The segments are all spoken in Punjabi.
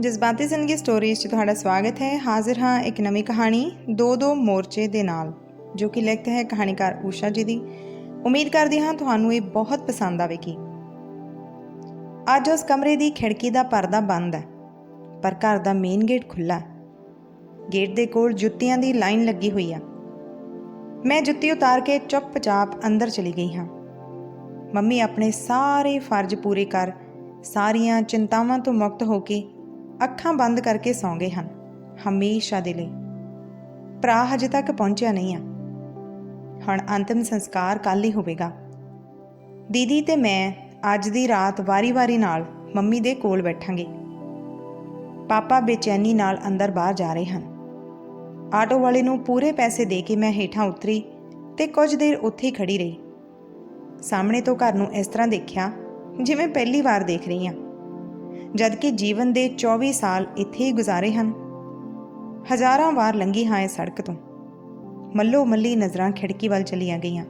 ਜਜ਼ਬਾਤੀ ਜ਼ਿੰਦਗੀ ਸਟੋਰੀਜ਼ 'ਚ ਤੁਹਾਡਾ ਸਵਾਗਤ ਹੈ। ਹਾਜ਼ਰ ਹਾਂ ਇੱਕ ਨਵੀਂ ਕਹਾਣੀ, ਦੋ ਦੋ ਮੋਰਚੇ ਦੇ ਨਾਲ, ਜੋ ਕਿ ਲਿਖਤ ਹੈ ਕਹਾਣੀਕਾਰ ਊਸ਼ਾ ਜੀ ਦੀ। ਉਮੀਦ ਕਰਦੀ ਹਾਂ ਤੁਹਾਨੂੰ ਇਹ ਬਹੁਤ ਪਸੰਦ ਆਵੇਗੀ। ਅੱਜ ਉਸ ਕਮਰੇ ਦੀ ਖਿੜਕੀ ਦਾ ਪਰਦਾ ਬੰਦ ਹੈ, ਪਰ ਘਰ ਦਾ ਮੇਨ ਗੇਟ ਖੁੱਲਾ ਹੈ। ਗੇਟ ਦੇ ਕੋਲ ਜੁੱਤੀਆਂ ਦੀ ਲਾਈਨ ਲੱਗੀ ਹੋਈ ਆ। ਮੈਂ ਜੁੱਤੀ ਉਤਾਰ ਕੇ ਚੁੱਪਚਾਪ ਅੰਦਰ ਚਲੀ ਗਈ ਹਾਂ। ਮੰਮੀ ਆਪਣੇ ਸਾਰੇ ਫਰਜ਼ ਪੂਰੇ ਕਰ, ਸਾਰੀਆਂ ਚਿੰਤਾਵਾਂ ਤੋਂ ਮੁਕਤ ਹੋ ਕੇ ਅੱਖਾਂ ਬੰਦ ਕਰਕੇ ਸੌਂ ਗਏ ਹਨ, ਹਮੇਸ਼ਾ ਦੇ ਲਈ। ਭਰਾ ਹਜੇ ਤੱਕ ਪਹੁੰਚਿਆ ਨਹੀਂ ਆ। ਹੁਣ ਅੰਤਿਮ ਸੰਸਕਾਰ ਕੱਲ ਹੀ ਹੋਵੇਗਾ। ਦੀਦੀ ਤੇ ਮੈਂ ਅੱਜ ਦੀ ਰਾਤ ਵਾਰੀ-ਵਾਰੀ ਨਾਲ ਮੰਮੀ ਦੇ ਕੋਲ ਬੈਠਾਂਗੇ। ਪਾਪਾ ਬੇਚੈਨੀ ਨਾਲ ਅੰਦਰ ਬਾਹਰ ਜਾ ਰਹੇ ਹਨ। ਆਟੋ ਵਾਲੇ ਨੂੰ ਪੂਰੇ ਪੈਸੇ ਦੇ ਕੇ ਮੈਂ ਹੇਠਾਂ ਉਤਰੀ ਤੇ ਕੁਝ ਦੇਰ ਉੱਥੇ ਹੀ ਖੜੀ ਰਹੀ। ਸਾਹਮਣੇ ਤੋਂ ਘਰ ਨੂੰ ਇਸ ਤਰ੍ਹਾਂ ਦੇਖਿਆ ਜਿਵੇਂ ਪਹਿਲੀ ਵਾਰ ਦੇਖ ਰਹੀ ਹਾਂ। ਜਦਕਿ ਜੀਵਨ ਦੇ 24 ਸਾਲ ਇੱਥੇ ਹੀ ਗੁਜ਼ਾਰੇ ਹਨ। ਹਜ਼ਾਰਾਂ ਵਾਰ ਲੰਘੀ ਹਾਂ ਇਸ ਸੜਕ ਤੋਂ। ਮੱਲੋ ਮੱਲੀ ਨਜ਼ਰਾਂ ਖਿੜਕੀ ਵੱਲ ਚਲੀਆਂ ਗਈਆਂ।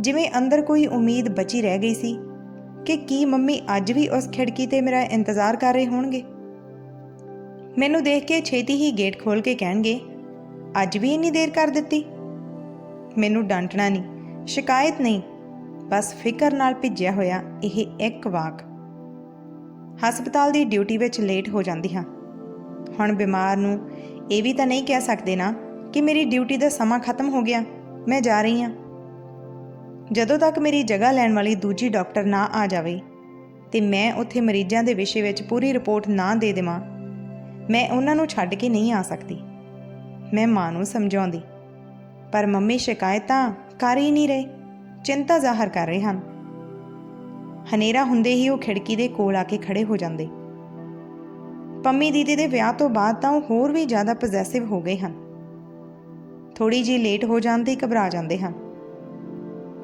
ਜਿਵੇਂ ਅੰਦਰ ਕੋਈ ਉਮੀਦ ਬਚੀ ਰਹਿ ਗਈ ਸੀ ਕਿ ਕੀ ਮੰਮੀ ਅੱਜ ਵੀ ਉਸ ਖਿੜਕੀ ਤੇ ਮੇਰਾ ਇੰਤਜ਼ਾਰ ਕਰ ਰਹੇ ਹੋਣਗੇ। ਮੈਨੂੰ ਦੇਖ ਕੇ ਛੇਤੀ ਹੀ ਗੇਟ ਖੋਲ ਕੇ ਕਹਿਣਗੇ, ਅੱਜ ਵੀ ਇੰਨੀ ਦੇਰ ਕਰ ਦਿੱਤੀ? ਮੈਨੂੰ ਡਾਂਟਣਾ ਨਹੀਂ, ਸ਼ਿਕਾਇਤ ਨਹੀਂ, ਬਸ ਫਿਕਰ ਨਾਲ ਭਿੱਜਿਆ ਹੋਇਆ ਇਹ ਇੱਕ ਵਾਕ। ਹਸਪਤਾਲ ਦੀ ਡਿਊਟੀ ਵਿੱਚ ਲੇਟ ਹੋ ਜਾਂਦੀ ਹਾਂ। ਹੁਣ ਬਿਮਾਰ ਨੂੰ ਇਹ ਵੀ ਤਾਂ ਨਹੀਂ ਕਹਿ ਸਕਦੇ ਨਾ ਕਿ ਮੇਰੀ ਡਿਊਟੀ ਦਾ ਸਮਾਂ ਖਤਮ ਹੋ ਗਿਆ, ਮੈਂ ਜਾ ਰਹੀ ਹਾਂ। ਜਦੋਂ ਤੱਕ ਮੇਰੀ ਜਗ੍ਹਾ ਲੈਣ ਵਾਲੀ ਦੂਜੀ ਡਾਕਟਰ ਨਾ ਆ ਜਾਵੇ ਤੇ ਮੈਂ ਉੱਥੇ ਮਰੀਜ਼ਾਂ ਦੇ ਵਿਸ਼ੇ ਵਿੱਚ ਪੂਰੀ ਰਿਪੋਰਟ ਨਾ ਦੇ ਦੇਵਾਂ, ਮੈਂ ਉਹਨਾਂ ਨੂੰ ਛੱਡ ਕੇ ਨਹੀਂ ਆ ਸਕਦੀ। ਮੈਂ ਮਾਂ ਨੂੰ ਸਮਝਾਉਂਦੀ, ਪਰ ਮੰਮੀ ਸ਼ਿਕਾਇਤਾਂ ਕਰ ਹੀ ਨਹੀਂ ਰਹੇ, ਚਿੰਤਾ ਜ਼ਾਹਰ ਕਰ ਰਹੇ ਹਨ। ਹਨੇਰਾ ਹੁੰਦੇ ਹੀ ਉਹ ਖਿੜਕੀ ਦੇ ਕੋਲ ਆ ਕੇ ਖੜੇ ਹੋ ਜਾਂਦੇ। ਪੰਮੀ ਦੀਦੀ ਦੇ ਵਿਆਹ ਤੋਂ ਬਾਅਦ ਤਾਂ ਉਹ ਹੋਰ ਵੀ ਜ਼ਿਆਦਾ ਪੋਜੈਸਿਵ ਹੋ ਗਏ ਹਨ। ਥੋੜੀ ਜਿਹੀ ਲੇਟ ਹੋ ਜਾਣ ਤੇ ਘਬਰਾ ਜਾਂਦੇ ਹਨ।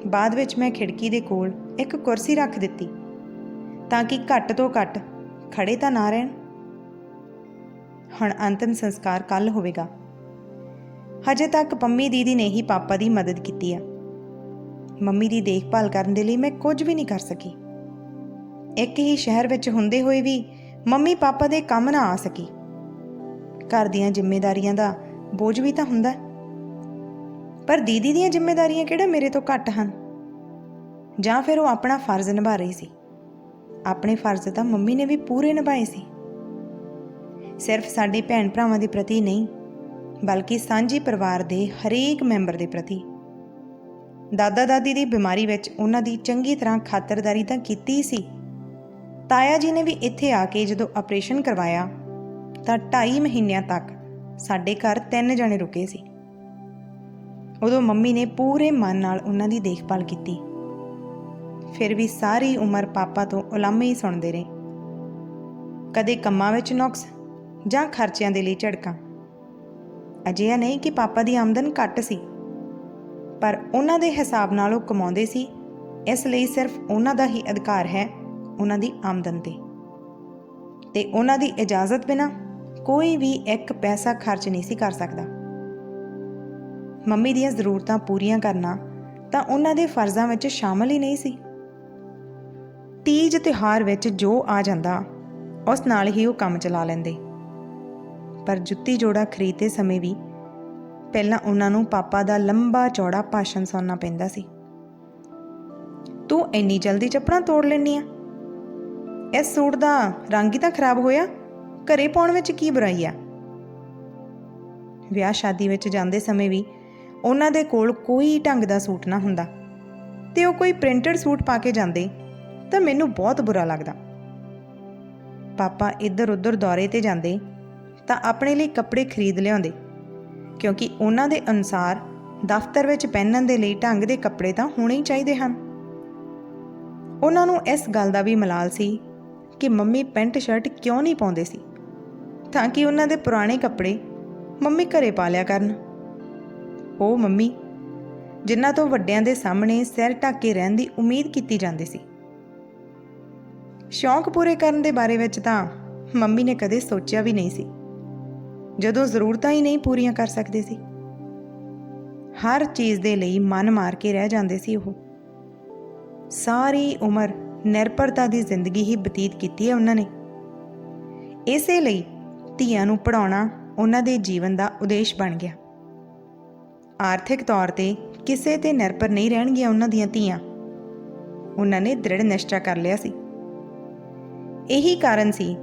ਬਾਅਦ ਵਿੱਚ ਮੈਂ ਖਿੜਕੀ ਦੇ ਕੋਲ ਇੱਕ ਕੁਰਸੀ ਰੱਖ ਦਿੱਤੀ, ਤਾਂ ਕਿ ਘੱਟ ਤੋਂ ਘੱਟ ਖੜੇ ਤਾਂ ਨਾ ਰਹਿਣ। ਹੁਣ ਅੰਤਿਮ ਸੰਸਕਾਰ ਕੱਲ ਹੋਵੇਗਾ। ਹਜੇ ਤੱਕ ਪੰਮੀ ਦੀਦੀ ਨੇ ਹੀ ਪਾਪਾ ਦੀ ਮਦਦ ਕੀਤੀ ਆ। ਮੰਮੀ ਦੀ ਦੇਖਭਾਲ ਕਰਨ ਦੇ ਲਈ ਮੈਂ ਕੁਝ ਵੀ ਨਹੀਂ ਕਰ ਸਕੀ। ਇੱਕ ਹੀ ਸ਼ਹਿਰ ਵਿੱਚ ਹੁੰਦੇ ਹੋਏ ਵੀ ਮੰਮੀ ਪਾਪਾ ਦੇ ਕੰਮ ਨਾ ਆ ਸਕੀ। ਘਰ ਦੀਆਂ ਜ਼ਿੰਮੇਵਾਰੀਆਂ ਦਾ ਬੋਝ ਵੀ ਤਾਂ ਹੁੰਦਾ। ਪਰ ਦੀਦੀ ਦੀਆਂ ਜ਼ਿੰਮੇਵਾਰੀਆਂ ਕਿਹੜਾ ਮੇਰੇ ਤੋਂ ਘੱਟ ਹਨ? ਜਾਂ ਫਿਰ ਉਹ ਆਪਣਾ ਫਰਜ਼ ਨਿਭਾ ਰਹੀ ਸੀ? ਆਪਣੇ ਫਰਜ਼ ਤਾਂ ਮੰਮੀ ਨੇ ਵੀ ਪੂਰੇ ਨਿਭਾਏ ਸੀ। ਸਿਰਫ ਸਾਡੇ ਭੈਣ ਭਰਾਵਾਂ ਦੇ ਪ੍ਰਤੀ ਨਹੀਂ, ਬਲਕਿ ਸਾਂਝੀ ਪਰਿਵਾਰ ਦੇ ਹਰੇਕ ਮੈਂਬਰ ਦੇ ਪ੍ਰਤੀ। ਦਾਦਾ ਦਾਦੀ ਦੀ ਬਿਮਾਰੀ ਵਿੱਚ ਉਹਨਾਂ ਦੀ ਚੰਗੀ ਤਰ੍ਹਾਂ ਖਾਤਰਦਾਰੀ ਤਾਂ ਕੀਤੀ ਹੀ ਸੀ। ਤਾਇਆ ਜੀ ਨੇ ਵੀ ਇੱਥੇ ਆ ਕੇ ਜਦੋਂ ਆਪਰੇਸ਼ਨ ਕਰਵਾਇਆ ਤਾਂ 2.5 ਮਹੀਨਿਆਂ ਤੱਕ ਸਾਡੇ ਘਰ ਤਿੰਨ ਜਣੇ ਰੁਕੇ ਸੀ। ਉਦੋਂ ਮੰਮੀ ਨੇ ਪੂਰੇ ਮਨ ਨਾਲ ਉਹਨਾਂ ਦੀ ਦੇਖਭਾਲ ਕੀਤੀ। ਫਿਰ ਵੀ ਸਾਰੀ ਉਮਰ ਪਾਪਾ ਤੋਂ ਉਲਾਮੇ ਹੀ ਸੁਣਦੇ ਰਹੇ। ਕਦੇ ਕੰਮਾਂ ਵਿੱਚ ਨੁਕਸ ਜਾਂ ਖਰਚਿਆਂ ਦੇ ਲਈ ਝੜਕਾਂ। ਅਜਿਹਾ ਨਹੀਂ ਕਿ ਪਾਪਾ ਦੀ ਆਮਦਨ ਘੱਟ ਸੀ, ਪਰ ਉਹਨਾਂ ਦੇ ਹਿਸਾਬ ਨਾਲ ਉਹ ਕਮਾਉਂਦੇ ਸੀ, ਇਸ ਲਈ ਸਿਰਫ ਉਹਨਾਂ ਦਾ ਹੀ ਅਧਿਕਾਰ ਹੈ ਉਹਨਾਂ ਦੀ ਆਮਦਨ ਤੇ। ਤੇ ਉਹਨਾਂ ਦੀ ਇਜਾਜ਼ਤ ਬਿਨਾ ਕੋਈ ਵੀ ਇੱਕ ਪੈਸਾ ਖਰਚ ਨਹੀਂ ਸੀ ਕਰ ਸਕਦਾ। ਮੰਮੀ ਦੀਆਂ ਜ਼ਰੂਰਤਾਂ ਪੂਰੀਆਂ ਕਰਨਾ ਤਾਂ ਉਹਨਾਂ ਦੇ ਫਰਜ਼ਾਂ ਵਿੱਚ ਸ਼ਾਮਲ ਹੀ ਨਹੀਂ ਸੀ। ਤੀਜ ਤਿਉਹਾਰ ਵਿੱਚ ਜੋ ਆ ਜਾਂਦਾ, ਉਸ ਨਾਲ ਹੀ ਉਹ ਕੰਮ ਚਲਾ ਲੈਂਦੇ। ਪਰ ਜੁੱਤੀ ਜੋੜਾ ਖਰੀਦਦੇ ਸਮੇਂ ਵੀ ਪਹਿਲਾਂ ਉਹਨਾਂ ਨੂੰ ਪਾਪਾ ਦਾ ਲੰਬਾ ਚੌੜਾ ਭਾਸ਼ਣ ਸੁਣਨਾ ਪੈਂਦਾ ਸੀ। ਤੂੰ ਇੰਨੀ ਜਲਦੀ ਚੱਪਲਾਂ ਤੋੜ ਲੈਣੀ ਆ? ਇਸ ਸੂਟ ਦਾ ਰੰਗ ਹੀ ਤਾਂ ਖਰਾਬ ਹੋਇਆ। ਘਰੇ ਪਾਉਣ ਵਿੱਚ ਕੀ ਬੁਰਾਈ ਆ? ਵਿਆਹ ਸ਼ਾਦੀ ਵਿੱਚ ਜਾਂਦੇ ਸਮੇਂ ਵੀ ਉਹਨਾਂ ਦੇ ਕੋਲ ਕੋਈ ਢੰਗ ਦਾ ਸੂਟ ਨਾ ਹੁੰਦਾ। ਤੇ ਉਹ ਕੋਈ ਪ੍ਰਿੰਟਡ ਸੂਟ ਪਾ ਕੇ ਜਾਂਦੇ ਤਾਂ ਮੈਨੂੰ ਬਹੁਤ ਬੁਰਾ ਲੱਗਦਾ। ਪਾਪਾ ਇੱਧਰ ਉੱਧਰ ਦੌਰੇ ਤੇ ਜਾਂਦੇ ਤਾਂ ਆਪਣੇ ਲਈ ਕੱਪੜੇ ਖਰੀਦ ਲਿਆਉਂਦੇ। ਕਿਉਂਕਿ ਉਹਨਾਂ ਦੇ ਅਨੁਸਾਰ ਦਫ਼ਤਰ ਵਿੱਚ ਪਹਿਨਣ ਦੇ ਲਈ ਢੰਗ ਦੇ ਕੱਪੜੇ ਤਾਂ ਹੋਣੇ ਹੀ ਚਾਹੀਦੇ ਹਨ। ਉਹਨਾਂ ਨੂੰ ਇਸ ਗੱਲ ਦਾ ਵੀ ਮਲਾਲ ਸੀ ਕਿ ਮੰਮੀ ਪੈਂਟ ਸ਼ਰਟ ਕਿਉਂ ਨਹੀਂ ਪਾਉਂਦੇ ਸੀ? ਤਾਂ ਕਿ ਉਹਨਾਂ ਦੇ ਪੁਰਾਣੇ ਕੱਪੜੇ ਮੰਮੀ ਘਰੇ ਪਾ ਲਿਆ ਕਰਨ। ਉਹ ਮੰਮੀ ਜਿਨ੍ਹਾਂ ਤੋਂ ਵੱਡਿਆਂ ਦੇ ਸਾਹਮਣੇ ਸਿਰ ਢੱਕ ਕੇ ਰਹਿਣ ਦੀ ਉਮੀਦ ਕੀਤੀ ਜਾਂਦੀ ਸੀ। ਸ਼ੌਂਕ ਪੂਰੇ ਕਰਨ ਦੇ ਬਾਰੇ ਵਿੱਚ ਤਾਂ ਮੰਮੀ ਨੇ ਕਦੇ ਸੋਚਿਆ ਵੀ ਨਹੀਂ ਸੀ। ਜਦੋਂ ਜ਼ਰੂਰਤਾਂ ਹੀ ਨਹੀਂ ਪੂਰੀਆਂ ਕਰ ਸਕਦੇ ਸੀ। ਹਰ ਚੀਜ਼ ਦੇ ਲਈ ਮਨ ਮਾਰ ਕੇ ਰਹਿ ਜਾਂਦੇ ਸੀ ਉਹ। ਸਾਰੀ ਉਮਰ ਨਿਰਭਰਤਾ ਦੀ ਜ਼ਿੰਦਗੀ ਹੀ ਬਤੀਤ ਕੀਤੀ ਹੈ ਉਹਨਾਂ ਨੇ। ਇਸੇ ਲਈ ਧੀਆਂ ਨੂੰ ਪੜਾਉਣਾ ਉਹਨਾਂ ਦੇ ਜੀਵਨ ਦਾ ਉਦੇਸ਼ ਬਣ ਗਿਆ। ਆਰਥਿਕ ਤੌਰ ਤੇ ਕਿਸੇ ਤੇ ਨਿਰਭਰ ਨਹੀਂ ਰਹਿਣਗੀਆਂ ਉਹਨਾਂ ਦੀਆਂ ਧੀਆਂ। ਉਹਨਾਂ ਨੇ ਦ੍ਰਿੜ ਨਿਸ਼ਚਾ ਕਰ ਲਿਆ ਸੀ। ਇਹੀ ਕਾਰਨ ਸੀ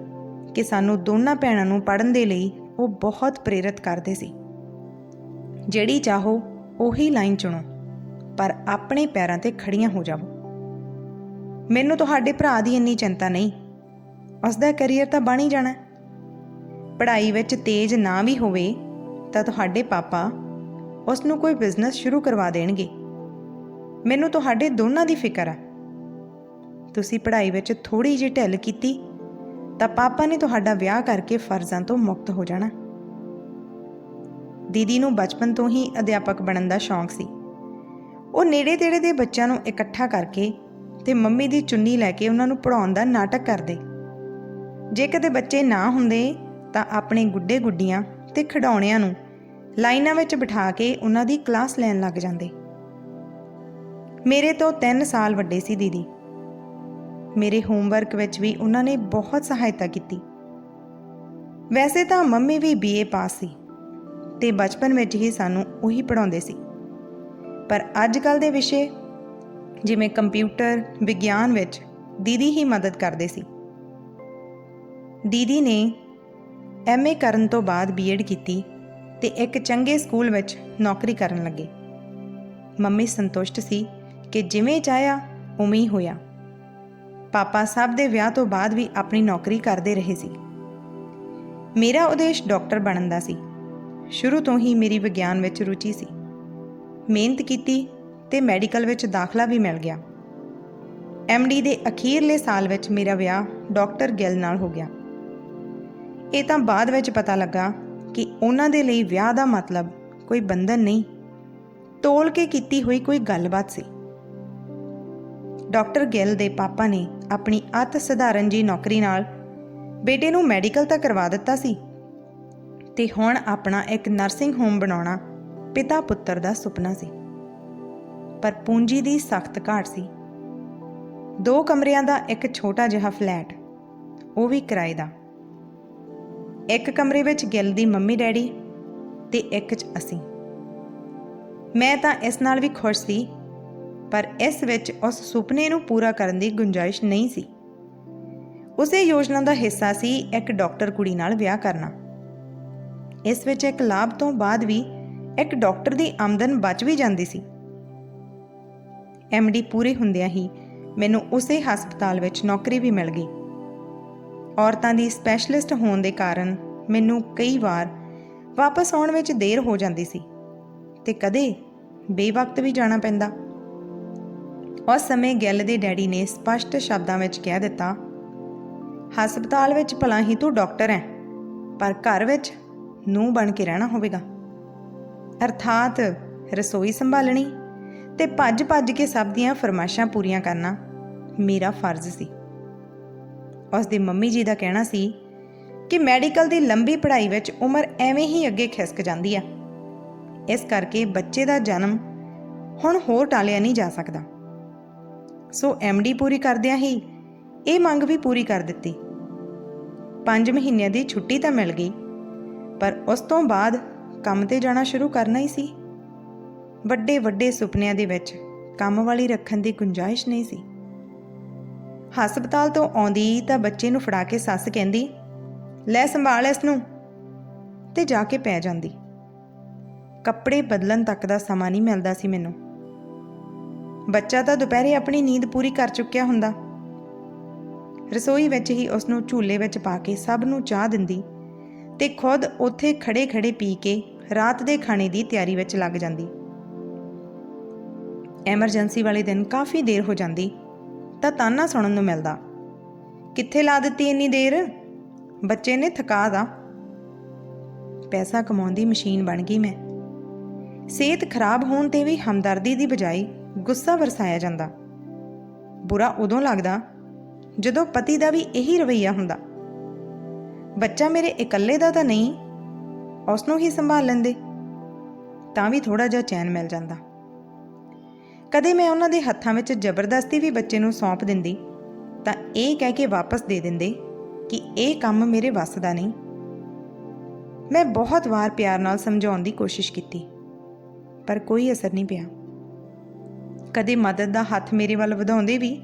ਕਿ ਸਾਨੂੰ ਦੋਨਾਂ ਭੈਣਾਂ ਨੂੰ ਪੜਨ ਦੇ ਲਈ ਉਹ ਬਹੁਤ ਪ੍ਰੇਰਿਤ ਕਰਦੇ ਸੀ। ਜਿਹੜੀ ਚਾਹੋ ਉਹੀ ਲਾਈਨ ਚੁਣੋ, ਪਰ ਆਪਣੇ ਪੈਰਾਂ ਤੇ ਖੜੀਆਂ ਹੋ ਜਾਵੋ। ਮੈਨੂੰ ਤੁਹਾਡੇ ਭਰਾ ਦੀ ਇੰਨੀ ਚਿੰਤਾ ਨਹੀਂ। ਉਸ ਦਾ ਕੈਰੀਅਰ ਤਾਂ ਬਣ ਹੀ ਜਾਣਾ। ਪੜ੍ਹਾਈ ਵਿੱਚ ਤੇਜ਼ ਨਾ ਵੀ ਹੋਵੇ, ਤਾਂ ਤੁਹਾਡੇ ਪਾਪਾ ਉਸ ਨੂੰ ਕੋਈ ਬਿਜ਼ਨਸ ਸ਼ੁਰੂ ਕਰਵਾ ਦੇਣਗੇ। ਮੈਨੂੰ ਤੁਹਾਡੇ ਦੋਨਾਂ ਦੀ ਫਿਕਰ ਆ। ਤੁਸੀਂ ਪੜ੍ਹਾਈ ਵਿੱਚ ਥੋੜੀ ਜਿਹੀ ਢਿੱਲ ਕੀਤੀ, ਤਾਂ ਪਾਪਾ ਨੇ ਤੁਹਾਡਾ ਵਿਆਹ ਕਰਕੇ ਫਰਜ਼ਾਂ ਤੋਂ ਮੁਕਤ ਹੋ ਜਾਣਾ। ਦੀਦੀ ਨੂੰ ਬਚਪਨ ਤੋਂ ਹੀ ਅਧਿਆਪਕ ਬਣਨ ਦਾ ਸ਼ੌਂਕ ਸੀ। ਉਹ ਨੇੜੇ-ਤੇੜੇ ਦੇ ਬੱਚਿਆਂ ਨੂੰ ਇਕੱਠਾ ਕਰਕੇ ਤੇ ਮੰਮੀ ਦੀ ਚੁੰਨੀ ਲੈ ਕੇ ਉਹਨਾਂ ਨੂੰ ਪੜਾਉਣ ਦਾ ਨਾਟਕ ਕਰਦੇ। ਜੇ ਕਦੇ ਬੱਚੇ ਨਾ ਹੁੰਦੇ, ਤਾਂ ਆਪਣੇ ਗੁੱਡੇ ਗੁੱਡੀਆਂ ਤੇ ਖਿਡੌਣਿਆਂ ਨੂੰ ਲਾਈਨਾਂ ਵਿੱਚ ਬਿਠਾ ਕੇ ਉਹਨਾਂ ਦੀ ਕਲਾਸ ਲੈਣ ਲੱਗ ਜਾਂਦੇ। ਮੇਰੇ ਤੋਂ 3 ਸਾਲ ਵੱਡੇ ਸੀ ਦੀਦੀ। ਮੇਰੇ ਹੋਮਵਰਕ ਵਿੱਚ ਵੀ ਉਹਨਾਂ ਨੇ ਬਹੁਤ ਸਹਾਇਤਾ ਕੀਤੀ। ਵੈਸੇ ਤਾਂ ਮੰਮੀ ਵੀ ਬੀਏ ਪਾਸ ਸੀ ਤੇ ਬਚਪਨ ਵਿੱਚ ਹੀ ਸਾਨੂੰ ਉਹੀ ਪੜਾਉਂਦੇ ਸੀ। ਪਰ ਅੱਜ ਕੱਲ ਦੇ ਵਿਸ਼ੇ ਜਿਵੇਂ ਕੰਪਿਊਟਰ ਵਿਗਿਆਨ ਵਿੱਚ ਦੀਦੀ ਹੀ ਮਦਦ ਕਰਦੇ ਸੀ। ਦੀਦੀ ਨੇ ਐਮਏ ਕਰਨ ਤੋਂ ਬਾਅਦ ਬੀਐਡ ਕੀਤੀ ਤੇ ਇੱਕ ਚੰਗੇ ਸਕੂਲ ਵਿੱਚ ਨੌਕਰੀ ਕਰਨ ਲੱਗੇ। ਮੰਮੀ ਸੰਤੁਸ਼ਟ ਸੀ ਕਿ ਜਿਵੇਂ ਚਾਹਿਆ, ਉਵੇਂ ਹੀ ਹੋਇਆ। ਪਾਪਾ ਸਭ ਦੇ ਵਿਆਹ ਤੋਂ ਬਾਅਦ ਵੀ ਆਪਣੀ ਨੌਕਰੀ ਕਰਦੇ ਰਹੇ ਸੀ। ਮੇਰਾ ਉਦੇਸ਼ ਡਾਕਟਰ ਬਣਨ ਦਾ ਸੀ। ਸ਼ੁਰੂ ਤੋਂ ਹੀ ਮੇਰੀ ਵਿਗਿਆਨ ਵਿੱਚ ਰੁਚੀ ਸੀ। ਮਿਹਨਤ ਕੀਤੀ ਤੇ ਮੈਡੀਕਲ ਵਿੱਚ ਦਾਖਲਾ ਵੀ ਮਿਲ ਗਿਆ। ਡੀ ਦੇ ਅਖੀਰਲੇ ਸਾਲ ਵਿੱਚ ਮੇਰਾ ਵਿਆਹ ਡਾਕਟਰ ਗਿੱਲ ਨਾਲ ਹੋ ਗਿਆ। ਇਹ ਤਾਂ ਬਾਅਦ ਵਿੱਚ ਪਤਾ ਲੱਗਾ ਕਿ ਉਹਨਾਂ ਦੇ ਲਈ ਵਿਆਹ ਦਾ ਮਤਲਬ ਕੋਈ ਬੰਧਨ ਨਹੀਂ। ਤੋਲ ਕੇ ਕੀਤੀ ਹੋਈ ਕੋਈ ਗੱਲਬਾਤ ਸੀ। ਡਾਕਟਰ ਗਿੱਲ ਦੇ ਪਾਪਾ ਨੇ ਆਪਣੀ ਅਤ ਸਧਾਰਨ ਜੀ ਨੌਕਰੀ ਨਾਲ ਬੇਟੇ ਨੂੰ ਮੈਡੀਕਲ ਤਾਂ ਕਰਵਾ ਦਿੱਤਾ ਸੀ ਤੇ ਹੁਣ ਆਪਣਾ ਇੱਕ ਨਰਸਿੰਗ ਹੋਮ ਬਣਾਉਣਾ ਪਿਤਾ ਪੁੱਤਰ ਦਾ ਸੁਪਨਾ ਸੀ। ਪਰ ਪੂੰਜੀ ਦੀ ਸਖਤ ਘਾਟ ਸੀ। ਦੋ ਕਮਰਿਆਂ ਦਾ ਇੱਕ ਛੋਟਾ ਜਿਹਾ ਫਲੈਟ, ਉਹ ਵੀ ਕਿਰਾਏ ਦਾ। ਇੱਕ ਕਮਰੇ ਵਿੱਚ ਗਿੱਲ ਦੀ ਮੰਮੀ ਡੈਡੀ ਤੇ ਇੱਕ 'ਚ ਅਸੀਂ। ਮੈਂ ਤਾਂ ਇਸ ਨਾਲ ਵੀ ਖੁਸ਼ ਸੀ, ਪਰ ਇਸ ਵਿੱਚ ਉਸ ਸੁਪਨੇ ਨੂੰ ਪੂਰਾ ਕਰਨ ਦੀ ਗੁੰਜਾਇਸ਼ ਨਹੀਂ ਸੀ। ਉਸੇ ਯੋਜਨਾ ਦਾ ਹਿੱਸਾ ਸੀ ਇੱਕ ਡਾਕਟਰ ਕੁੜੀ ਨਾਲ ਵਿਆਹ ਕਰਨਾ। ਇਸ ਵਿੱਚ ਇੱਕ ਲਾਭ ਤੋਂ ਬਾਅਦ ਵੀ ਇੱਕ ਡਾਕਟਰ ਦੀ ਆਮਦਨ ਬਚ ਵੀ ਜਾਂਦੀ ਸੀ। ਡੀ ਪੂਰੇ ਹੁੰਦਿਆਂ ਹੀ ਮੈਨੂੰ ਉਸੇ ਹਸਪਤਾਲ ਵਿੱਚ ਨੌਕਰੀ ਵੀ ਮਿਲ ਗਈ। ਔਰਤਾਂ ਦੀ ਸਪੈਸ਼ਲਿਸਟ ਹੋਣ ਦੇ ਕਾਰਨ ਮੈਨੂੰ ਕਈ ਵਾਰ ਵਾਪਸ ਆਉਣ ਵਿੱਚ ਦੇਰ ਹੋ ਜਾਂਦੀ ਸੀ ਤੇ ਕਦੇ ਬੇਵਕਤ ਵੀ ਜਾਣਾ ਪੈਂਦਾ। ਉਸ ਸਮੇਂ ਗਿੱਲ ਦੇ ਡੈਡੀ ਨੇ ਸਪਸ਼ਟ ਸ਼ਬਦਾਂ ਵਿੱਚ ਕਹਿ ਦਿੱਤਾ, ਹਸਪਤਾਲ ਵਿੱਚ ਭਲਾ ਹੀ ਤੂੰ ਡਾਕਟਰ ਹੈ, ਪਰ ਘਰ ਵਿੱਚ ਨੂੰ ਬਣ ਕੇ ਰਹਿਣਾ ਹੋਵੇਗਾ। ਅਰਥਾਤ ਰਸੋਈ ਸੰਭਾਲਣੀ ਤੇ ਭੱਜ-ਭੱਜ ਕੇ ਸਭ ਦੀਆਂ ਫਰਮਾਇਸ਼ਾਂ ਪੂਰੀਆਂ ਕਰਨਾ ਮੇਰਾ ਫਰਜ਼ ਸੀ। ਉਸ ਦੀ ਮੰਮੀ ਜੀ ਦਾ ਕਹਿਣਾ ਸੀ ਕਿ ਮੈਡੀਕਲ ਦੀ ਲੰਬੀ ਪੜ੍ਹਾਈ ਵਿੱਚ ਉਮਰ ਐਵੇਂ ਹੀ ਅੱਗੇ ਖਿਸਕ ਜਾਂਦੀ ਆ। ਇਸ ਕਰਕੇ ਬੱਚੇ ਦਾ ਜਨਮ ਹੁਣ ਹੋਰ ਟਾਲਿਆ ਨਹੀਂ ਜਾ ਸਕਦਾ। ਸੋ ਡੀ ਪੂਰੀ ਕਰਦਿਆਂ ਹੀ ਇਹ ਮੰਗ ਵੀ ਪੂਰੀ ਕਰ ਦਿੱਤੀ। 5 ਮਹੀਨਿਆਂ ਦੀ ਛੁੱਟੀ ਤਾਂ ਮਿਲ ਗਈ, ਪਰ ਉਸ ਤੋਂ ਬਾਅਦ ਕੰਮ ਤੇ ਜਾਣਾ ਸ਼ੁਰੂ ਕਰਨਾ ਹੀ ਸੀ। ਵੱਡੇ ਵੱਡੇ ਸੁਪਨਿਆਂ ਦੇ ਵਿੱਚ ਕੰਮ ਵਾਲੀ ਰੱਖਣ ਦੀ ਗੁੰਜਾਇਸ਼ ਨਹੀਂ ਸੀ। ਹਸਪਤਾਲ ਤੋਂ ਆਉਂਦੀ ਤਾਂ ਬੱਚੇ ਨੂੰ ਫੜਾ ਕੇ ਸੱਸ ਕਹਿੰਦੀ, ਲੈ ਸੰਭਾਲ ਇਸ ਨੂੰ ਤੇ ਜਾ ਕੇ ਪੈ ਜਾਂਦੀ। ਕੱਪੜੇ ਬਦਲਣ ਤੱਕ ਦਾ ਸਮਾਂ ਨਹੀਂ ਮਿਲਦਾ ਸੀ ਮੈਨੂੰ। ਬੱਚਾ ਤਾਂ ਦੁਪਹਿਰੇ ਆਪਣੀ ਨੀਂਦ ਪੂਰੀ ਕਰ ਚੁੱਕਿਆ ਹੁੰਦਾ। ਰਸੋਈ ਵਿੱਚ ਹੀ ਉਸ ਨੂੰ ਝੂਲੇ ਵਿੱਚ ਪਾ ਕੇ ਸਭ ਨੂੰ ਚਾਹ ਦਿੰਦੀ ਤੇ ਖੁਦ ਉੱਥੇ ਖੜੇ-ਖੜੇ ਪੀ ਕੇ ਰਾਤ ਦੇ ਖਾਣੇ ਦੀ ਤਿਆਰੀ ਵਿੱਚ ਲੱਗ ਜਾਂਦੀ। ਐਮਰਜੈਂਸੀ ਵਾਲੇ ਦਿਨ ਕਾਫੀ ਦੇਰ ਹੋ ਜਾਂਦੀ, ਤਾਂ ਤਾਨਾ ਸੁਣਨ ਨੂੰ ਮਿਲਦਾ। ਕਿੱਥੇ ਲਾ ਦਿੱਤੀ ਇੰਨੀ ਦੇਰ? ਬੱਚੇ ਨੇ ਥਕਾ ਦਾ ਪੈਸਾ ਕਮਾਉਣ ਦੀ ਮਸ਼ੀਨ ਬਣ ਗਈ ਮੈਂ। ਸਿਹਤ ਖਰਾਬ ਹੋਣ ਤੇ ਵੀ ਹਮਦਰਦੀ ਦੀ ਬਜਾਏ ਗੁੱਸਾ ਵਰਸਾਇਆ ਜਾਂਦਾ। ਬੁਰਾ ਉਦੋਂ ਲੱਗਦਾ ਜਦੋਂ ਪਤੀ ਦਾ ਵੀ ਇਹੀ ਰਵਈਆ ਹੁੰਦਾ। ਬੱਚਾ ਮੇਰੇ ਇਕੱਲੇ ਦਾ ਤਾਂ ਨਹੀਂ ਉਸ ਨੂੰ ਹੀ ਸੰਭਾਲ ਲੈਂਦੇ, ਤਾਂ ਵੀ ਥੋੜਾ ਜਿਹਾ ਚੈਨ ਮਿਲ ਜਾਂਦਾ। ਕਦੇ ਮੈਂ ਉਹਨਾਂ ਦੇ ਹੱਥਾਂ ਵਿੱਚ ਜ਼ਬਰਦਸਤੀ ਵੀ ਬੱਚੇ ਨੂੰ ਸੌਂਪ ਦਿੰਦੀ, ਤਾਂ ਇਹ ਕਹਿ ਕੇ ਵਾਪਸ ਦੇ ਦਿੰਦੇ ਕਿ ਇਹ ਕੰਮ ਮੇਰੇ ਵੱਸ ਦਾ ਨਹੀਂ। ਮੈਂ ਬਹੁਤ ਵਾਰ ਪਿਆਰ ਨਾਲ ਸਮਝਾਉਣ ਦੀ ਕੋਸ਼ਿਸ਼ ਕੀਤੀ, ਪਰ ਕੋਈ ਅਸਰ ਨਹੀਂ ਪਿਆ। ਕਦੇ ਮਦਦ ਦਾ ਹੱਥ ਮੇਰੇ ਵੱਲ ਵਧਾਉਂਦੇ ਵੀ,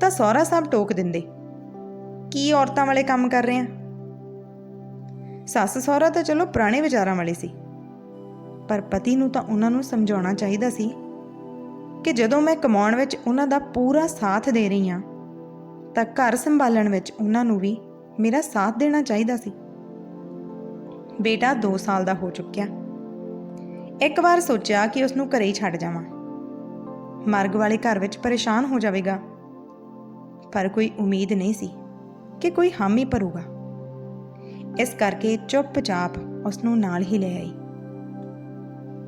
ਤਾਂ ਸਹੁਰਾ ਸਾਹਿਬ ਟੋਕ ਦਿੰਦੇ, ਕੀ ਔਰਤਾਂ ਵਾਲੇ ਕੰਮ ਕਰ ਰਹੇ ਆ? ਸੱਸ ਸਹੁਰਾ ਤਾਂ ਚਲੋ ਪੁਰਾਣੇ ਵਿਚਾਰਾਂ ਵਾਲੇ ਸੀ, ਪਰ ਪਤੀ ਨੂੰ ਤਾਂ ਉਹਨਾਂ ਨੂੰ ਸਮਝਾਉਣਾ ਚਾਹੀਦਾ ਸੀ ਕਿ ਜਦੋਂ ਮੈਂ ਕਮਾਉਣ ਵਿੱਚ ਉਹਨਾਂ ਦਾ ਪੂਰਾ ਸਾਥ ਦੇ ਰਹੀ ਹਾਂ, ਤਾਂ ਘਰ ਸੰਭਾਲਣ ਵਿੱਚ ਉਹਨਾਂ ਨੂੰ ਵੀ ਮੇਰਾ ਸਾਥ ਦੇਣਾ ਚਾਹੀਦਾ ਸੀ। ਬੇਟਾ 2 ਸਾਲ ਦਾ ਹੋ ਚੁੱਕਿਆ। ਇੱਕ ਵਾਰ ਸੋਚਿਆ ਕਿ ਉਸ ਨੂੰ ਘਰੇ ਹੀ ਛੱਡ ਜਾਵਾਂ। ਮਰਗ ਵਾਲੇ ਘਰ ਵਿੱਚ ਪਰੇਸ਼ਾਨ ਹੋ ਜਾਵੇਗਾ। ਪਰ ਕੋਈ ਉਮੀਦ ਨਹੀਂ ਸੀ ਕਿ ਕੋਈ ਹਾਮੀ ਭਰੂਗਾ। ਇਸ ਕਰਕੇ ਚੁੱਪਚਾਪ ਉਸ ਨੂੰ ਨਾਲ ਹੀ ਲੈ ਆਈ।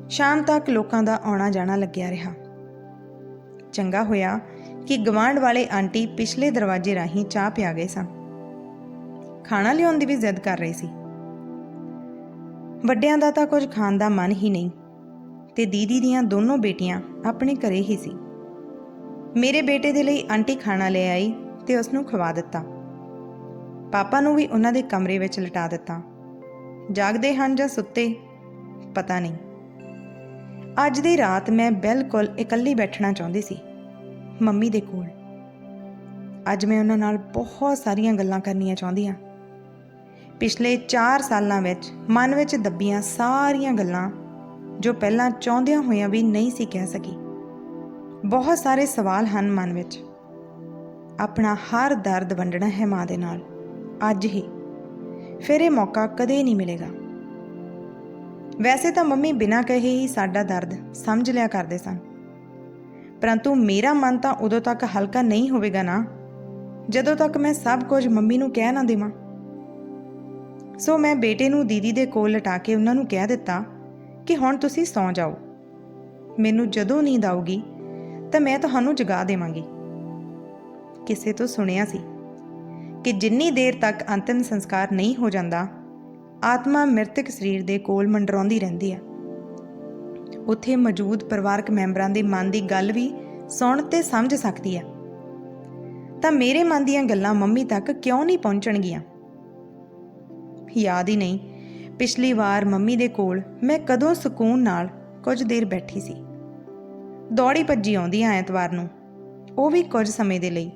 ਸ਼ਾਮ ਤੱਕ ਲੋਕਾਂ ਦਾ ਆਉਣਾ ਜਾਣਾ ਲੱਗਿਆ ਰਿਹਾ। ਚੰਗਾ ਹੋਇਆ ਕਿ ਗਵਾਂਢ ਵਾਲੇ ਆਂਟੀ ਪਿਛਲੇ ਦਰਵਾਜ਼ੇ ਰਾਹੀਂ ਚਾਹ ਪਿਆ ਗਏ ਸਨ ਖਾਣਾ ਲਿਆਉਣ ਦੀ ਵੀ ਜ਼ਿੱਦ ਕਰ ਰਹੀ ਸੀ। ਵੱਡਿਆਂ ਦਾ ਤਾਂ ਕੁਝ ਖਾਣ ਦਾ ਮਨ ਹੀ ਨਹੀਂ ਤੇ ਦੀਦੀ ਦੀਆਂ ਦੋਨੋਂ ਬੇਟੀਆਂ ਆਪਣੇ ਘਰੇ ਹੀ ਸੀ। ਮੇਰੇ ਬੇਟੇ ਦੇ ਲਈ ਆਂਟੀ ਖਾਣਾ ਲੈ ਆਈ ਤੇ ਉਸ ਨੂੰ ਖਵਾ ਦਿੱਤਾ। ਪਾਪਾ ਨੂੰ ਵੀ ਉਹਨਾਂ ਦੇ ਕਮਰੇ ਵਿੱਚ ਲਟਾ ਦਿੱਤਾ। ਜਾਗਦੇ ਹਨ ਜਾਂ ਸੁੱਤੇ, ਪਤਾ ਨਹੀਂ। ਅੱਜ ਦੀ ਰਾਤ ਮੈਂ ਬਿਲਕੁਲ ਇਕੱਲੀ ਬੈਠਣਾ ਚਾਹੁੰਦੀ ਸੀ। ਮੰਮੀ ਦੇ ਕੋਲ। ਅੱਜ ਮੈਂ ਉਹਨਾਂ ਨਾਲ ਬਹੁਤ ਸਾਰੀਆਂ ਗੱਲਾਂ ਕਰਨੀਆਂ ਚਾਹੁੰਦੀ ਹਾਂ। ਪਿਛਲੇ 4 ਸਾਲਾਂ ਵਿੱਚ ਮਨ ਵਿੱਚ ਦੱਬੀਆਂ ਸਾਰੀਆਂ ਗੱਲਾਂ ਜੋ ਪਹਿਲਾਂ ਚਾਹੁੰਦਿਆਂ ਹੋਇਆਂ ਵੀ ਨਹੀਂ ਸੀ ਕਹਿ ਸਕੀ। ਬਹੁਤ ਸਾਰੇ ਸਵਾਲ ਹਨ ਮਨ ਵਿੱਚ। ਆਪਣਾ ਹਰ ਦਰਦ ਵੰਡਣਾ ਹੈ ਮਾਂ ਦੇ ਨਾਲ। ਅੱਜ ਹੀ। ਫਿਰ ਇਹ ਮੌਕਾ ਕਦੇ ਨਹੀਂ ਮਿਲੇਗਾ। ਵੈਸੇ ਤਾਂ ਮੰਮੀ ਬਿਨਾਂ ਕਹੇ ਹੀ ਸਾਡਾ ਦਰਦ ਸਮਝ ਲਿਆ ਕਰਦੇ ਸਨ। ਪਰੰਤੂ ਮੇਰਾ ਮਨ ਤਾਂ ਉਦੋਂ ਤੱਕ ਹਲਕਾ ਨਹੀਂ ਹੋਵੇਗਾ ਨਾ, ਜਦੋਂ ਤੱਕ ਮੈਂ ਸਭ ਕੁਝ ਮੰਮੀ ਨੂੰ ਕਹਿ ਨਾ ਦੇਵਾਂ। ਸੋ ਮੈਂ ਬੇਟੇ ਨੂੰ ਦੀਦੀ ਦੇ ਕੋਲ ਲਟਾ ਕੇ ਉਹਨਾਂ ਨੂੰ ਕਹਿ ਦਿੱਤਾ ਕਿ ਹੁਣ ਤੁਸੀਂ ਸੌਂ ਜਾਓ। ਮੈਨੂੰ ਜਦੋਂ ਨੀਂਦ ਆਊਗੀ ਤਾਂ ਮੈਂ ਤੁਹਾਨੂੰ ਜਗਾ ਦੇਵਾਂਗੀ। ਕਿਸੇ ਤੋਂ ਸੁਣਿਆ ਸੀ ਕਿ ਜਿੰਨੀ ਦੇਰ ਤੱਕ ਅੰਤਿਮ ਸੰਸਕਾਰ ਨਹੀਂ ਹੋ ਜਾਂਦਾ, ਆਤਮਾ ਮ੍ਰਿਤਕ ਸਰੀਰ ਦੇ ਕੋਲ ਮੰਡਰਾਉਂਦੀ ਰਹਿੰਦੀ ਹੈ। ਉੱਥੇ ਮੌਜੂਦ ਪਰਿਵਾਰਕ ਮੈਂਬਰਾਂ ਦੇ ਮਨ ਦੀ ਗੱਲ ਵੀ ਸੁਣ ਤੇ ਸਮਝ ਸਕਦੀ ਹੈ। ਤਾਂ ਮੇਰੇ ਮਨ ਦੀਆਂ ਗੱਲਾਂ ਮੰਮੀ ਤੱਕ ਕਿਉਂ ਨਹੀਂ ਪਹੁੰਚਣਗੀਆਂ? ਯਾਦ ਹੀ ਨਹੀਂ, ਪਿਛਲੀ ਵਾਰ ਮੰਮੀ ਦੇ ਕੋਲ ਮੈਂ ਕਦੋਂ ਸਕੂਨ ਨਾਲ ਕੁਝ ਦੇਰ ਬੈਠੀ ਸੀ। ਦੌੜੀ ਭੱਜੀ ਆਉਂਦੀ ਆ ਐਤਵਾਰ ਨੂੰ, ਉਹ ਵੀ ਕੁਝ ਸਮੇਂ ਦੇ ਲਈ।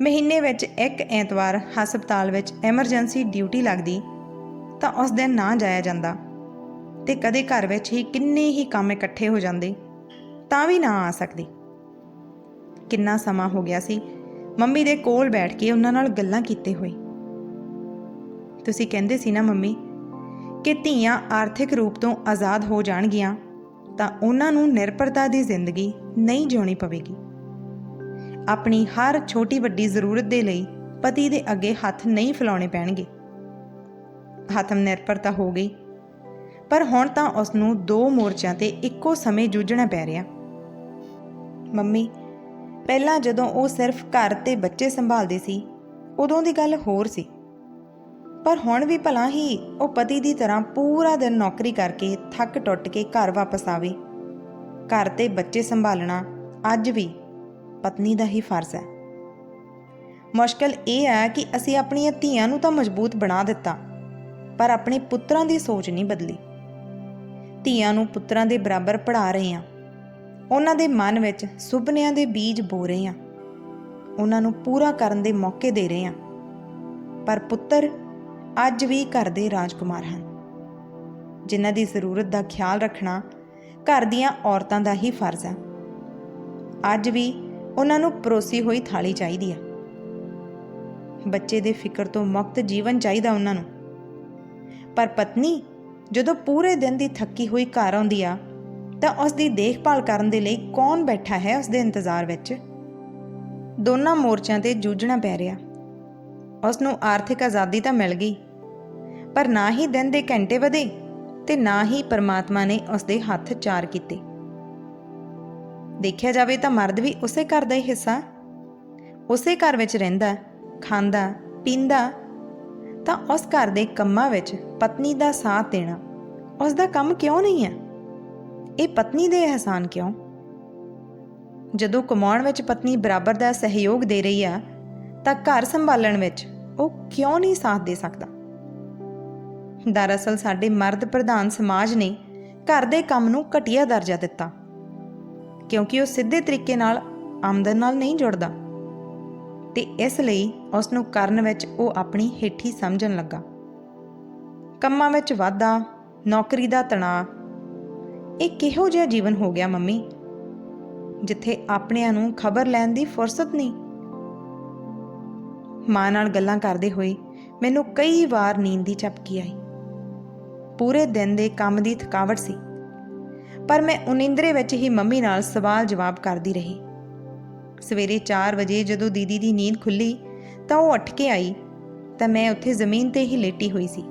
ਮਹੀਨੇ ਵਿੱਚ ਇੱਕ ਐਤਵਾਰ ਹਸਪਤਾਲ ਵਿੱਚ ਐਮਰਜੈਂਸੀ ਡਿਊਟੀ ਲੱਗਦੀ ਤਾਂ ਉਸ ਦਿਨ ਨਾ ਜਾਇਆ ਜਾਂਦਾ। ਤੇ ਕਦੇ ਘਰ ਵਿੱਚ ਹੀ ਕਿੰਨੇ ਹੀ ਕੰਮ ਇਕੱਠੇ ਹੋ ਜਾਂਦੇ, ਤਾਂ ਵੀ ਨਾ ਆ ਸਕਦੀ। ਕਿੰਨਾ ਸਮਾਂ ਹੋ ਗਿਆ ਸੀ, ਮੰਮੀ ਦੇ ਕੋਲ ਬੈਠ ਕੇ ਉਹਨਾਂ ਨਾਲ ਗੱਲਾਂ ਕੀਤੇ ਹੋਏ। ਤੁਸੀਂ ਕਹਿੰਦੇ ਸੀ ਨਾ ਮੰਮੀ ਕਿ ਧੀਆਂ ਆਰਥਿਕ ਰੂਪ ਤੋਂ ਆਜ਼ਾਦ ਹੋ ਜਾਣਗੀਆਂ, ਤਾਂ ਉਹਨਾਂ ਨੂੰ ਨਿਰਭਰਤਾ ਦੀ ਜ਼ਿੰਦਗੀ ਨਹੀਂ ਜਿਉਣੀ ਪਵੇਗੀ। ਆਪਣੀ ਹਰ ਛੋਟੀ ਵੱਡੀ ਜ਼ਰੂਰਤ ਦੇ ਲਈ ਪਤੀ ਦੇ ਅੱਗੇ ਹੱਥ ਨਹੀਂ ਫੈਲਾਉਣੇ ਪੈਣਗੇ। ਆਤਮ ਨਿਰਭਰਤਾ ਹੋ ਗਈ ਪਰ ਹੁਣ ਤਾਂ ਉਸ ਨੂੰ ਦੋ ਮੋਰਚਿਆਂ ਤੇ ਇੱਕੋ ਸਮੇਂ ਜੂਝਣਾ ਪੈ ਰਿਹਾ। ਮੰਮੀ, ਪਹਿਲਾਂ ਜਦੋਂ ਉਹ ਸਿਰਫ ਘਰ ਤੇ ਬੱਚੇ ਸੰਭਾਲਦੇ ਸੀ, ਉਦੋਂ ਦੀ ਗੱਲ ਹੋਰ ਸੀ। ਪਰ ਹੁਣ ਵੀ ਭਲਾ ਹੀ ਉਹ ਪਤੀ ਦੀ ਤਰ੍ਹਾਂ ਪੂਰਾ ਦਿਨ ਨੌਕਰੀ ਕਰਕੇ ਥੱਕ ਟੁੱਟ ਕੇ ਘਰ ਵਾਪਸ ਆਵੇ। ਘਰ ਤੇ ਬੱਚੇ ਸੰਭਾਲਣਾ ਅੱਜ ਵੀ ਪਤਨੀ ਦਾ ਹੀ ਫਰਜ਼ ਹੈ। ਮੁਸ਼ਕਲ ਇਹ ਹੈ ਕਿ ਅਸੀਂ ਆਪਣੀਆਂ ਧੀਆਂ ਨੂੰ ਤਾਂ ਮਜ਼ਬੂਤ ਬਣਾ ਦਿੱਤਾ, ਪਰ ਆਪਣੇ ਪੁੱਤਰਾਂ ਦੀ ਸੋਚ ਨਹੀਂ ਬਦਲੀ। ਧੀਆਂ ਨੂੰ ਪੁੱਤਰਾਂ ਦੇ ਬਰਾਬਰ ਪੜ੍ਹਾ ਰਹੇ ਹਾਂ। ਉਹਨਾਂ ਦੇ ਮਨ ਵਿੱਚ ਸੁਪਨਿਆਂ ਦੇ ਬੀਜ ਬੋ ਰਹੇ ਹਾਂ। ਉਹਨਾਂ ਨੂੰ ਪੂਰਾ ਕਰਨ ਦੇ ਮੌਕੇ ਦੇ ਰਹੇ ਹਾਂ। ਪਰ ਪੁੱਤਰ ਅੱਜ ਵੀ ਘਰ ਦੇ ਰਾਜਕੁਮਾਰ ਹਨ। ਜਿਨ੍ਹਾਂ ਦੀ ਜ਼ਰੂਰਤ ਦਾ ਖਿਆਲ ਰੱਖਣਾ ਘਰ ਦੀਆਂ ਔਰਤਾਂ ਦਾ ਹੀ ਫਰਜ਼ ਹੈ। ਅੱਜ ਵੀ ਉਹਨਾਂ ਨੂੰ ਪਰੋਸੀ ਹੋਈ ਥਾਲੀ ਚਾਹੀਦੀ ਹੈ। ਬੱਚੇ ਦੇ ਫਿਕਰ ਤੋਂ ਮੁਕਤ ਜੀਵਨ ਚਾਹੀਦਾ ਉਹਨਾਂ ਨੂੰ। ਪਰ ਪਤਨੀ ਜਦੋਂ ਪੂਰੇ ਦਿਨ ਦੀ ਥੱਕੀ ਹੋਈ ਘਰ ਆਉਂਦੀ ਆ, ਤਾਂ ਉਸ ਦੀ ਦੇਖਭਾਲ ਕਰਨ ਦੇ ਲਈ ਕੌਣ ਬੈਠਾ ਹੈ ਉਸ ਦੇ ਇੰਤਜ਼ਾਰ ਵਿੱਚ? ਦੋਨਾਂ ਮੋਰਚਿਆਂ ਤੇ ਜੂਝਣਾ ਪੈ ਰਿਹਾ। ਉਸ ਨੂੰ ਆਰਥਿਕ ਆਜ਼ਾਦੀ ਤਾਂ ਮਿਲ ਗਈ, ਪਰ ਨਾ ਹੀ ਦਿਨ ਦੇ ਘੰਟੇ ਵਧੇ ਤੇ ਨਾ ਹੀ ਪਰਮਾਤਮਾ ਨੇ ਉਸ ਦੇ ਹੱਥ ਚਾਰ ਕੀਤੇ। ਦੇਖਿਆ ਜਾਵੇ ਤਾਂ ਮਰਦ ਵੀ ਉਸੇ ਘਰ ਦਾ ਹੀ ਹਿੱਸਾ। ਉਸੇ ਘਰ ਵਿੱਚ ਰਹਿੰਦਾ, ਖਾਂਦਾ, ਪੀਂਦਾ ਤਾਂ ਉਸ ਘਰ ਦੇ ਕੰਮਾਂ ਵਿੱਚ ਪਤਨੀ ਦਾ ਸਾਥ ਦੇਣਾ। ਉਸ ਦਾ ਕੰਮ ਕਿਉਂ ਨਹੀਂ ਹੈ? ਇਹ ਪਤਨੀ ਦੇ ਅਹਿਸਾਨ ਕਿਉਂ? ਜਦੋਂ ਕਮਾਉਣ ਵਿੱਚ ਪਤਨੀ ਬਰਾਬਰ ਦਾ ਸਹਿਯੋਗ ਦੇ ਰਹੀ ਆ ਤਾਂ ਘਰ ਸੰਭਾਲਣ ਵਿੱਚ ਉਹ ਕਿਉਂ ਨਹੀਂ ਸਾਥ ਦੇ ਸਕਦਾ? ਦਰਅਸਲ ਸਾਡੇ ਮਰਦ ਪ੍ਰਧਾਨ ਸਮਾਜ ਨੇ ਘਰ ਦੇ ਕੰਮ ਨੂੰ ਘਟੀਆ ਦਰਜਾ ਦਿੱਤਾ, ਕਿਉਂਕਿ ਉਹ ਸਿੱਧੇ ਤਰੀਕੇ ਨਾਲ ਆਮਦਨ ਨਾਲ ਨਹੀਂ ਜੁੜਦਾ। ਤੇ ਇਸ ਲਈ ਉਸ ਨੂੰ ਕਰਨ ਵਿੱਚ ਉਹ ਆਪਣੀ ਹੇਠੀ ਸਮਝਣ ਲੱਗਾ। ਕੰਮਾਂ ਵਿੱਚ ਵਾਧਾ, ਨੌਕਰੀ ਦਾ ਤਣਾਅ, ਇਹ ਕਿਹੋ ਜਿਹਾ ਜੀਵਨ ਹੋ ਗਿਆ ਮੰਮੀ, ਜਿੱਥੇ ਆਪਣਿਆਂ ਨੂੰ ਖਬਰ ਲੈਣ ਦੀ ਫੁਰਸਤ ਨਹੀਂ? ਮਾਂ ਨਾਲ ਗੱਲਾਂ ਕਰਦੇ ਹੋਏ ਮੈਨੂੰ ਕਈ ਵਾਰ ਨੀਂਦ ਦੀ ਝਪਕੀ ਆਈ। ਪੂਰੇ ਦਿਨ ਦੇ ਕੰਮ ਦੀ ਥਕਾਵਟ ਸੀ, ਪਰ ਮੈਂ ਉਨਿੰਦਰੇ ਵਿੱਚ ਹੀ ਮੰਮੀ ਨਾਲ ਸਵਾਲ ਜਵਾਬ ਕਰਦੀ ਰਹੀ। ਸਵੇਰੇ 4 ਵਜੇ ਜਦੋਂ ਦੀਦੀ ਦੀ ਨੀਂਦ ਖੁੱਲੀ ਤਾਂ ਉਹ ਉੱਠ ਕੇ ਆਈ ਤਾਂ ਮੈਂ ਉੱਥੇ ਜ਼ਮੀਨ ਤੇ ਹੀ ਲੇਟੀ ਹੋਈ ਸੀ,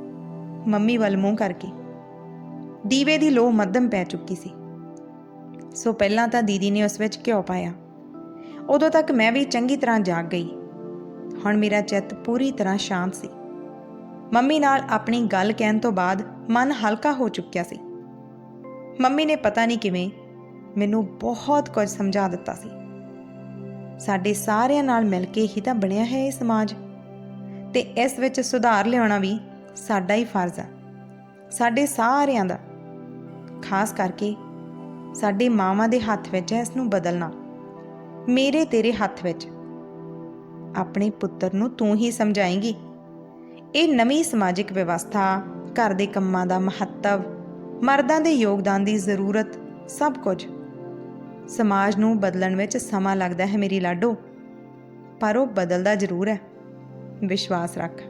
ਮੰਮੀ ਵੱਲ ਮੂੰਹ ਕਰਕੇ। ਦੀਵੇ ਦੀ ਲੋ ਮੱਧਮ ਪੈ ਚੁੱਕੀ ਸੀ। ਸੋ ਪਹਿਲਾਂ ਤਾਂ ਦੀਦੀ ਨੇ ਉਸ ਵਿੱਚ ਘਿਓ ਪਾਇਆ। ਉਦੋਂ ਤੱਕ ਮੈਂ ਵੀ ਚੰਗੀ ਤਰ੍ਹਾਂ ਜਾਗ ਗਈ। ਹੁਣ ਮੇਰਾ ਚਿੱਤ ਪੂਰੀ ਤਰ੍ਹਾਂ ਸ਼ਾਂਤ ਸੀ। ਮੰਮੀ ਨਾਲ ਆਪਣੀ ਗੱਲ ਕਹਿਣ ਤੋਂ ਬਾਅਦ ਮਨ ਹਲਕਾ ਹੋ ਚੁੱਕਿਆ ਸੀ। ਮੰਮੀ ਨੇ ਪਤਾ ਨਹੀਂ ਕਿਵੇਂ ਮੈਨੂੰ ਬਹੁਤ ਕੁਝ ਸਮਝਾ ਦਿੱਤਾ ਸੀ। ਸਾਡੇ ਸਾਰਿਆਂ ਨਾਲ ਮਿਲ ਕੇ ਹੀ ਤਾਂ ਬਣਿਆ ਹੈ ਇਹ ਸਮਾਜ। ਤੇ ਇਸ ਵਿੱਚ ਸੁਧਾਰ ਲਿਆਉਣਾ ਵੀ ਸਾਡਾ ਹੀ ਫਰਜ਼ ਹੈ ਸਾਡੇ ਸਾਰਿਆਂ ਦਾ। ਖਾਸ ਕਰਕੇ ਸਾਡੇ ਮਾਵਾਂ ਦੇ ਹੱਥ ਵਿੱਚ ਹੈ ਇਸ ਨੂੰ ਬਦਲਣਾ। ਮੇਰੇ ਤੇਰੇ ਹੱਥ ਵਿੱਚ। ਆਪਣੇ ਪੁੱਤਰ ਨੂੰ ਤੂੰ ਹੀ ਸਮਝਾਏਂਗੀ। ਇਹ ਨਵੀਂ ਸਮਾਜਿਕ ਵਿਵਸਥਾ, ਘਰ ਦੇ ਕੰਮਾਂ ਦਾ ਮਹੱਤਵ, ਮਰਦਾਂ ਦੇ ਯੋਗਦਾਨ ਦੀ ਜ਼ਰੂਰਤ, ਸਭ ਕੁਝ। ਸਮਾਜ ਨੂੰ ਬਦਲਣ ਵਿੱਚ ਸਮਾਂ ਲੱਗਦਾ ਹੈ ਮੇਰੀ ਲਾਡੋ। ਪਰ ਉਹ ਬਦਲਦਾ ਜ਼ਰੂਰ ਹੈ। ਵਿਸ਼ਵਾਸ ਰੱਖ।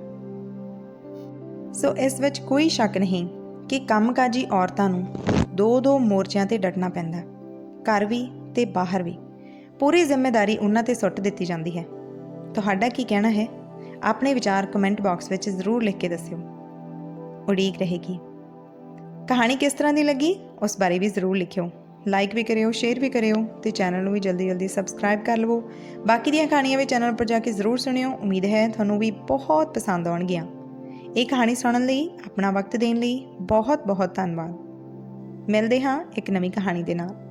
ਸੋ ਇਸ ਵਿੱਚ ਕੋਈ ਸ਼ੱਕ ਨਹੀਂ ਕਿ ਕੰਮਕਾਜੀ ਔਰਤਾਂ ਨੂੰ ਦੋ ਦੋ ਮੋਰਚਿਆਂ ਤੇ ਡਟਣਾ ਪੈਂਦਾ। ਘਰ ਵੀ ਤੇ ਬਾਹਰ ਵੀ। ਪੂਰੀ ਜ਼ਿੰਮੇਵਾਰੀ ਉਹਨਾਂ ਤੇ ਸੁੱਟ ਦਿੱਤੀ ਜਾਂਦੀ ਹੈ। ਤੁਹਾਡਾ ਕੀ ਕਹਿਣਾ ਹੈ? ਆਪਣੇ ਵਿਚਾਰ ਕਮੈਂਟ ਬਾਕਸ ਵਿੱਚ ਜ਼ਰੂਰ ਲਿਖ ਕੇ ਦੱਸਿਓ। ਉਡੀਕ ਰਹੇਗੀ। ਕਹਾਣੀ ਕਿਸ ਤਰ੍ਹਾਂ ਦੀ ਲੱਗੀ? ਉਸ ਬਾਰੇ ਵੀ ਜ਼ਰੂਰ ਲਿਖਿਓ। ਲਾਈਕ ਵੀ ਕਰਿਓ ਸ਼ੇਅਰ ਵੀ ਕਰਿਓ ਤੇ ਚੈਨਲ ਨੂੰ ਵੀ ਜਲਦੀ ਜਲਦੀ ਸਬਸਕ੍ਰਾਈਬ ਕਰ ਲਵੋ। ਬਾਕੀ ਦੀਆਂ ਕਹਾਣੀਆਂ ਵੀ ਚੈਨਲ ਪਰ ਜਾ ਕੇ ਜ਼ਰੂਰ ਸੁਣਿਓ। ਉਮੀਦ ਹੈ ਤੁਹਾਨੂੰ ਵੀ ਬਹੁਤ ਪਸੰਦ ਆਉਣਗੀਆਂ। ਇਹ ਕਹਾਣੀ ਸੁਣਨ ਲਈ, ਆਪਣਾ ਵਕਤ ਦੇਣ ਲਈ ਬਹੁਤ ਬਹੁਤ ਧੰਨਵਾਦ। ਮਿਲਦੇ ਹਾਂ ਇੱਕ ਨਵੀਂ ਕਹਾਣੀ ਦੇ ਨਾਲ।